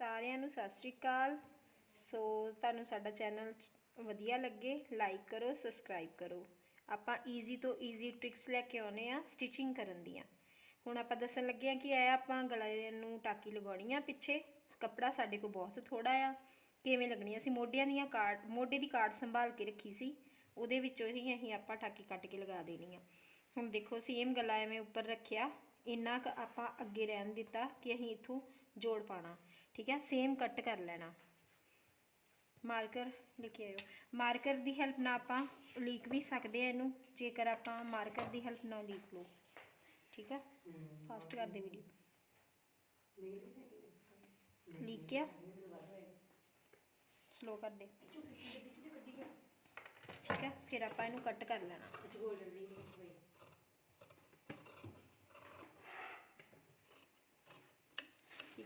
ਸਾਰਿਆਂ ਨੂੰ ਸਤਿ ਸ਼੍ਰੀ ਅਕਾਲ। ਸੋ ਤੁਹਾਨੂੰ ਸਾਡਾ ਚੈਨਲ ਵਧੀਆ ਲੱਗੇ ਲਾਈਕ ਕਰੋ ਸਬਸਕ੍ਰਾਈਬ ਕਰੋ। ਆਪਾਂ ਈਜ਼ੀ ਤੋਂ ਈਜ਼ੀ ਟ੍ਰਿਕਸ ਲੈ ਕੇ ਆਉਨੇ ਆ ਸਟਿਚਿੰਗ ਕਰਨ ਦੀਆਂ। ਹੁਣ ਆਪਾਂ ਦੱਸਣ ਲੱਗੇ ਆ ਕਿ ਇਹ ਆਪਾਂ ਗਲੇ ਨੂੰ ਟਾਕੀ ਲਗਾਉਣੀ ਆ ਪਿੱਛੇ। ਕੱਪੜਾ ਸਾਡੇ ਕੋਲ ਬਹੁਤ ਥੋੜਾ ਆ। ਕਿਵੇਂ ਲੱਗਣੀ ਅਸੀਂ ਮੋਢਿਆਂ ਦੀਆਂ ਕਾਰਡ ਮੋਢੇ ਦੀ ਕਾਰਡ ਸੰਭਾਲ ਕੇ ਰੱਖੀ ਸੀ। ਉਹਦੇ ਵਿੱਚੋਂ ਹੀ ਅਸੀਂ ਆਪਾਂ ਟਾਕੀ ਕੱਟ ਕੇ ਲਗਾ ਦੇਣੀ ਆ। ਹੁਣ ਦੇਖੋ ਸੇਮ ਗਲਾ ਐਵੇਂ ਉੱਪਰ ਰੱਖਿਆ। ਇੰਨਾ ਕੁ ਆਪਾਂ ਅੱਗੇ ਰਹਿਣ ਦਿੱਤਾ ਕਿ ਅਸੀਂ ਇੱਥੋਂ ਜੋੜ ਪਾਣਾ ਠੀਕ ਹੈ? ਸੇਮ ਕੱਟ ਕਰ ਲੈਣਾ। ਮਾਰਕਰ ਲੈ ਕੇ ਆਇਓ ਮਾਰਕਰ ਦੀ ਹੈਲਪ ਨਾਲ ਆਪਾਂ ਲੀਕ ਵੀ ਸਕਦੇ ਆ ਇਹਨੂੰ। ਜੇਕਰ ਆਪਾਂ ਮਾਰਕਰ ਦੀ ਹੈਲਪ ਨਾਲ ਲੀਕ ਲਓ। ਠੀਕ ਹੈ? ਫਾਸਟ ਕਰ ਦੇ ਵੀਡੀਓ ਲੀਕ ਕਿਆ ਸਲੋ ਕਰ ਦੇ। ਠੀਕ ਹੈ? ਫਿਰ ਆਪਾਂ ਇਹਨੂੰ ਕੱਟ ਕਰ ਲੈਣਾ।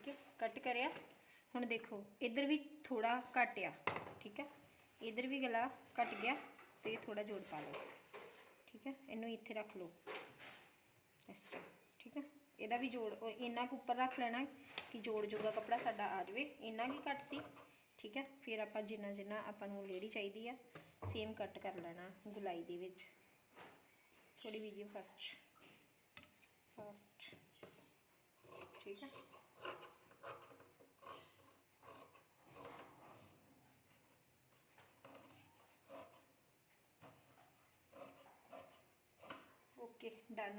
ਠੀਕ ਹੈ ਕੱਟ ਕਰਿਆ। ਹੁਣ ਦੇਖੋ, ਇੱਧਰ ਵੀ ਥੋੜਾ ਘੱਟ ਆ, ਠੀਕ ਹੈ? ਇੱਧਰ ਵੀ ਗਲਾ ਕੱਟ ਗਿਆ ਤੇ ਥੋੜਾ ਜੋੜ ਪਾ ਲਓ, ਠੀਕ ਹੈ? ਇਹਨੂੰ ਇੱਥੇ ਰੱਖ ਲਓ, ਇਸ ਤਰ੍ਹਾਂ, ਠੀਕ ਹੈ? ਇਹਦਾ ਵੀ ਜੋੜ ਇੰਨਾ ਕੁ ਉੱਪਰ ਰੱਖ ਲੈਣਾ ਕਿ ਜੋੜ ਜੋਗਾ ਕੱਪੜਾ ਸਾਡਾ ਆ ਜਾਵੇ। ਇੰਨਾ ਕੀ ਘੱਟ ਸੀ, ਠੀਕ ਹੈ? ਫਿਰ ਆਪਾਂ ਜਿੰਨਾ ਜਿੰਨਾ ਆਪਾਂ ਨੂੰ ਲੇਡੀ ਚਾਹੀਦੀ ਆ ਸੇਮ ਕੱਟ ਕਰ ਲੈਣਾ ਗੁਲਾਈ ਦੇ ਵਿੱਚ। ਥੋੜੀ ਵੀਡੀਓ ਫਸਟ ਫਾਸਟ ਠੀਕ ਹੈ? que Dan